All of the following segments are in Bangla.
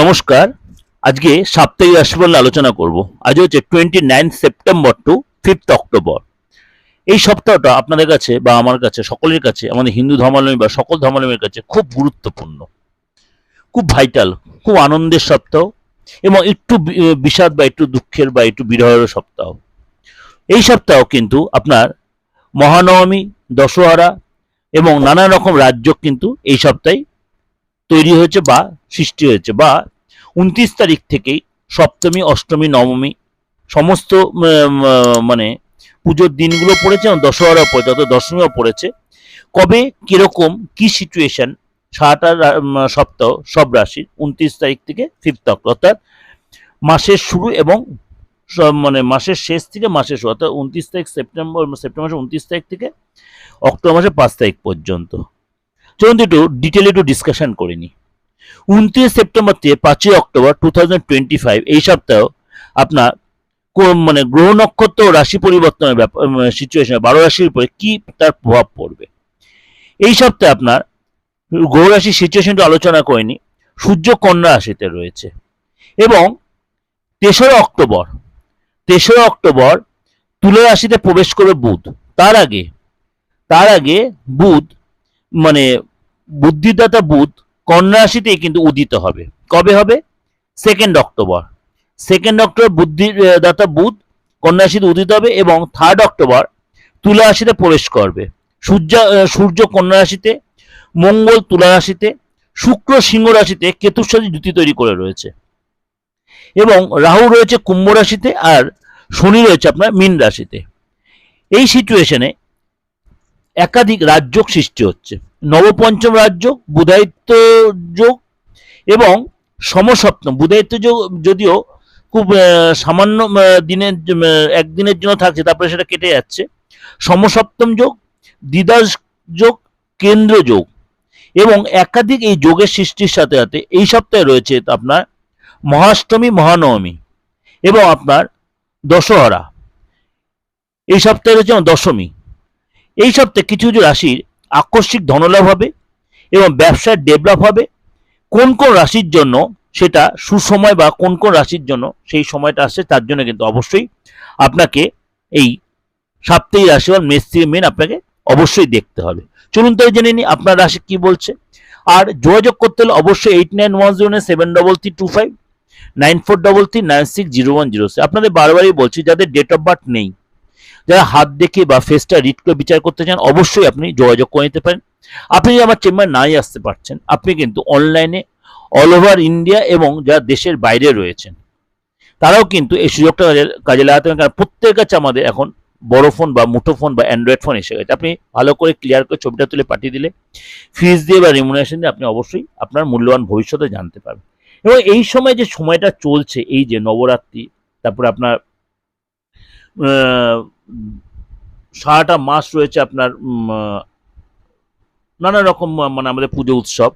নমস্কার। আজকে সাপ্তাহিক রাশিফল আলোচনা করব। আজ হচ্ছে twenty nine September to fifth October এই সপ্তাহটা আপনাদের কাছে বা আমার কাছে, সকলের কাছে, আমাদের হিন্দু ধর্মাবলম্বী বা সকল ধর্মাবলম্বীর কাছে খুব গুরুত্বপূর্ণ, খুব ভাইটাল খুব আনন্দের সপ্তাহ এবং একটু বিষাদ বা একটু দুঃখের বা একটু বিরহের সপ্তাহ। এই সপ্তাহ কিন্তু আপনার মহানবমী, দশহরা এবং নানা রকম রাজ্য কিন্তু এই সপ্তাহে তৈরি হয়েছে বা সৃষ্টি হয়েছে বা উনত্রিশ তারিখ থেকেই সপ্তমী, অষ্টমী, নবমী সমস্ত মানে পুজোর দিনগুলো পড়েছে এবং দশহরাও পড়েছে, অর্থাৎ দশমীও পড়েছে। কবে, কীরকম, কি সিচুয়েশন সারাটা সপ্তাহ, সব রাশির উনত্রিশ তারিখ থেকে ফিফথ অক্টোবর, অর্থাৎ মাসের শুরু এবং মানে মাসের শেষ থেকে মাসের শুরু, অর্থাৎ উনত্রিশ তারিখ সেপ্টেম্বর সেপ্টেম্বর মাসের উনত্রিশ তারিখ থেকে অক্টোবর মাসের পাঁচ তারিখ পর্যন্ত। চলুন একটু ডিটেলে একটু ডিসকাশন করে নিই। উনত্রিশ সেপ্টেম্বর থেকে পাঁচই অক্টোবর টু এই সপ্তাহ আপনার মানে গ্রহ নক্ষত্র রাশি পরিবর্তনের ব্যাপার সিচুয়েশনে বারো রাশির উপরে কি তার প্রভাব পড়বে? এই সপ্তাহে আপনার গ্রহ রাশির সিচুয়েশনটা আলোচনা করিনি সূর্য কন্যা রাশিতে রয়েছে এবং তেসরা অক্টোবর তেসরা অক্টোবর তুলা রাশিতে প্রবেশ করবে বুধ। তার আগে তার আগে বুধ মানে বুদ্ধিদাতা বুধ কন্যা রাশিতেই কিন্তু উদিত হবে। কবে হবে? সেকেন্ড অক্টোবর সেকেন্ড অক্টোবর বুদ্ধিদাতা বুধ কন্যা রাশিতে উদিত হবে এবং থার্ড অক্টোবর তুলা রাশিতে প্রবেশ করবে। সূর্য সূর্য কন্যা রাশিতে মঙ্গল তুলা রাশিতে, শুক্র সিংহ রাশিতে কেতুর সাথে জুতি তৈরি করে রয়েছে। এবং রাহু রয়েছে কুম্ভ রাশিতে আর শনি রয়েছে আপনার মীন রাশিতে। এই সিচুয়েশনে একাধিক রাজযোগ সৃষ্টি হচ্ছে। নবপঞ্চম রাজ্য বুধায়িত্ব যোগ এবং সমসপ্তম। বুধায়িত্ব যোগ যদিও খুব সামান্য দিনের একদিনের জন্য থাকছে, তারপরে সেটা কেটে যাচ্ছে। সমসপ্তম যোগ দ্বিদাস যোগ, কেন্দ্র যোগ এবং একাধিক এই যোগের সৃষ্টির সাথে সাথে এই সপ্তাহে রয়েছে আপনার মহাষ্টমী, মহানবমী এবং আপনার দশহরা। এই সপ্তাহে রয়েছে দশমী। এই সপ্তাহে কিছু কিছু রাশির আকস্মিক ধনলাভ হবে এবং ব্যবসার ডেভেলপ হবে। কোন কোন রাশির জন্য সেটা সুসময় বা কোন কোন রাশির জন্য সেই সময়টা আসছে তার জন্য কিন্তু অবশ্যই আপনাকে এই সাপ্তাহিক রাশিফল মেষ থেকে মেন আপনাকে অবশ্যই দেখতে হবে। চলুন তো জেনে নিই আপনার রাশি কি বলছে। আর যোগাযোগ করতে হলে অবশ্যই eight nine one zero nine seven double three two five nine four double three nine six zero one zero আপনাদের বারবারই বলছি, যাদের ডেট অফ বার্থ নেই যারা হাত দেখে বা ফেসটা রিড করে বিচার করতে চান, অবশ্যই আপনি যোগাযোগ করে নিতে পারেন। আপনি যদি আমার চেম্বার নাই আসতে পারছেন, আপনি কিন্তু অনলাইনে অল ওভার ইন্ডিয়া এবং যারা দেশের বাইরে রয়েছেন, তারাও কিন্তু এই সুযোগটা কাজে- লাগাতে পারেন। কারণ প্রত্যেকের কাছে আমাদের এখন বড় ফোন বা মুঠো ফোন বা অ্যান্ড্রয়েড ফোন এসে গেছে। আপনি ভালো করে ক্লিয়ার করে ছবিটা তুলে পাঠিয়ে দিলে ফিজ দিয়ে বা রিমুনারেশন দিয়ে আপনি অবশ্যই আপনার মূল্যবান ভবিষ্যতে জানতে পারবেন। এবং এই সময় যে সময়টা চলছে, এই যে নবরাত্রি, তারপরে আপনার সারাটা মাস রয়েছে আপনার নানা রকম মানে আমাদের পুজো উৎসব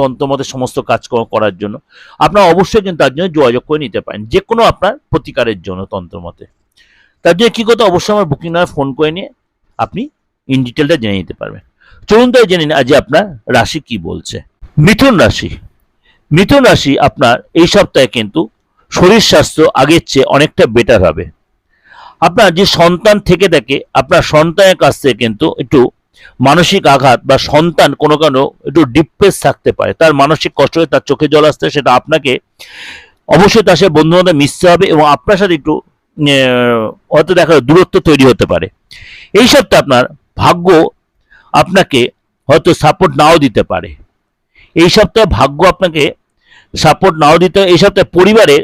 তন্ত্রমতে সমস্ত কাজকর্ম করার জন্য। আপনারা অবশ্যই কিন্তু তার জন্য যোগাযোগ করে নিতে পারেন যে কোনো আপনার প্রতিকারের জন্য তন্ত্রমতে তার জন্য কী করতে অবশ্যই আমার বুকিং নাম্বার ফোন করে নিয়ে আপনি ইন ডিটেলটা জেনে নিতে পারবেন। চলুন তাই জেনে নিন আজ আপনার রাশি কি বলছে। মিথুন রাশি। মিথুন রাশি আপনার এই সপ্তাহে কিন্তু শরীর স্বাস্থ্য আগের চেয়ে অনেকটা বেটার হবে। আপনার যে সন্তান থেকে থাকে আপনার সন্তানের কাছ থেকে কিন্তু একটু মানসিক আঘাত বা সন্তান কোনো কোনো একটু ডিপ্রেস থাকতে পারে। তার মানসিক কষ্ট হয়ে তার চোখে জল আসতে সেটা আপনাকে অবশ্যই তার সাথে বন্ধু বান্ধব মিশতে হবে এবং আপনার সাথে একটু হয়তো দেখা দূরত্ব তৈরি হতে পারে। এই সপ্তাহে আপনার ভাগ্য আপনাকে হয়তো সাপোর্ট নাও দিতে পারে। এই সপ্তাহে ভাগ্য আপনাকে সাপোর্ট নাও দিতে, এই সপ্তাহে পরিবারের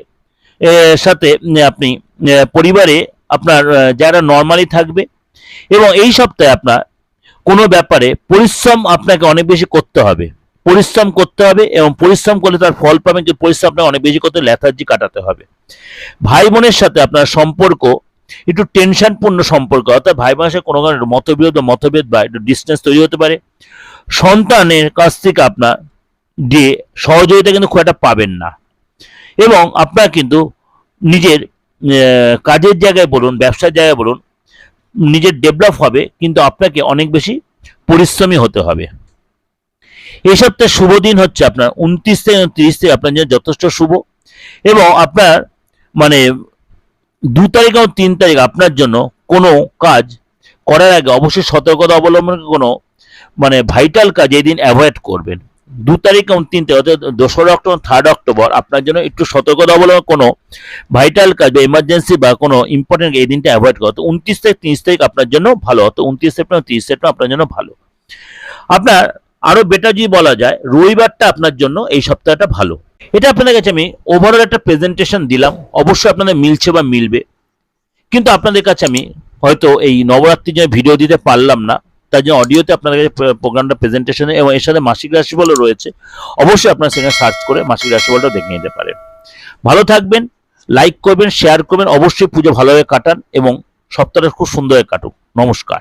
সাথে আপনি পরিবারে আপনার যারা নর্মালি থাকবে। এবং এই সপ্তাহে আপনার কোনো ব্যাপারে পরিশ্রম আপনাকে অনেক বেশি করতে হবে। পরিশ্রম করতে হবে এবং পরিশ্রম করলে তার ফল পাবেন কিন্তু পরিশ্রম আপনাকে অনেক বেশি করতে লেথার্জি কাটাতে হবে। ভাই বোনের সাথে আপনার সম্পর্ক, একটু টেনশনপূর্ণ সম্পর্ক, অর্থাৎ ভাই বোনের সাথে কোনো কারণে মতবিরোধ, মতভেদ বা একটু ডিস্টেন্স তৈরি হতে পারে। সন্তানের কাছ থেকে আপনার যে সহযোগিতা কিন্তু খুব একটা পাবেন না। এবং আপনার কিন্তু নিজের কাজের জায়গায় বলুন, ব্যবসার জায়গায় বলুন, নিজের ডেভেলপ হবে, কিন্তু আপনাকে অনেক বেশি পরিশ্রমী হতে হবে। এই সপ্তাহে শুভ দিন হচ্ছে আপনার, উনত্রিশ থেকে তিরিশ থেকে আপনার জন্য যথেষ্ট শুভ। এবং আপনার মানে দু তারিখ এবং তিন তারিখ আপনার জন্য কোনো কাজ করার আগে অবশ্যই সতর্কতা অবলম্বন কোনো মানে ভাইটাল কাজ এই দিন অ্যাভয়েড করবেন। দু তারিখ এবং তিন তারিখ, অর্থাৎ দোসরা অক্টোবর থার্ড অক্টোবর, আপনার জন্য একটু সতর্কতা অবলম্বন কোনো ভাইটাল কাজ বা এমার্জেন্সি বা কোনো ইম্পর্টেন্ট এই দিনটা অ্যাভয়েড করা। তো উনত্রিশ থেকে তিরিশ তারিখ আপনার জন্য ভালো। হতো উনত্রিশ সেপ্টেম্বর তিরিশ সেপ্টেম্বর আপনার জন্য ভালো। আপনার আরও বেটার যদি বলা যায়, রবিবারটা আপনার জন্য এই সপ্তাহটা ভালো। এটা আপনাদের কাছে আমি ওভারঅল একটা প্রেজেন্টেশন দিলাম। অবশ্যই আপনাদের মিলছে বা মিলবে। কিন্তু আপনাদের কাছে আমি হয়তো এই নবরাত্রির জন্য ভিডিও দিতে পারলাম না। তার জন্য অডিওতে আপনার কাছে প্রোগ্রামটা প্রেজেন্টেশন এবং এর সাথে মাসিক রাশিফলও রয়েছে। অবশ্যই আপনার সেখানে সার্চ করে মাসিক রাশিফলটাও দেখে নিতে পারেন। ভালো থাকবেন লাইক করবেন শেয়ার করবেন, অবশ্যই পুজো ভালোভাবে কাটান এবং সপ্তাহটা খুব সুন্দরভাবে কাটুক। নমস্কার।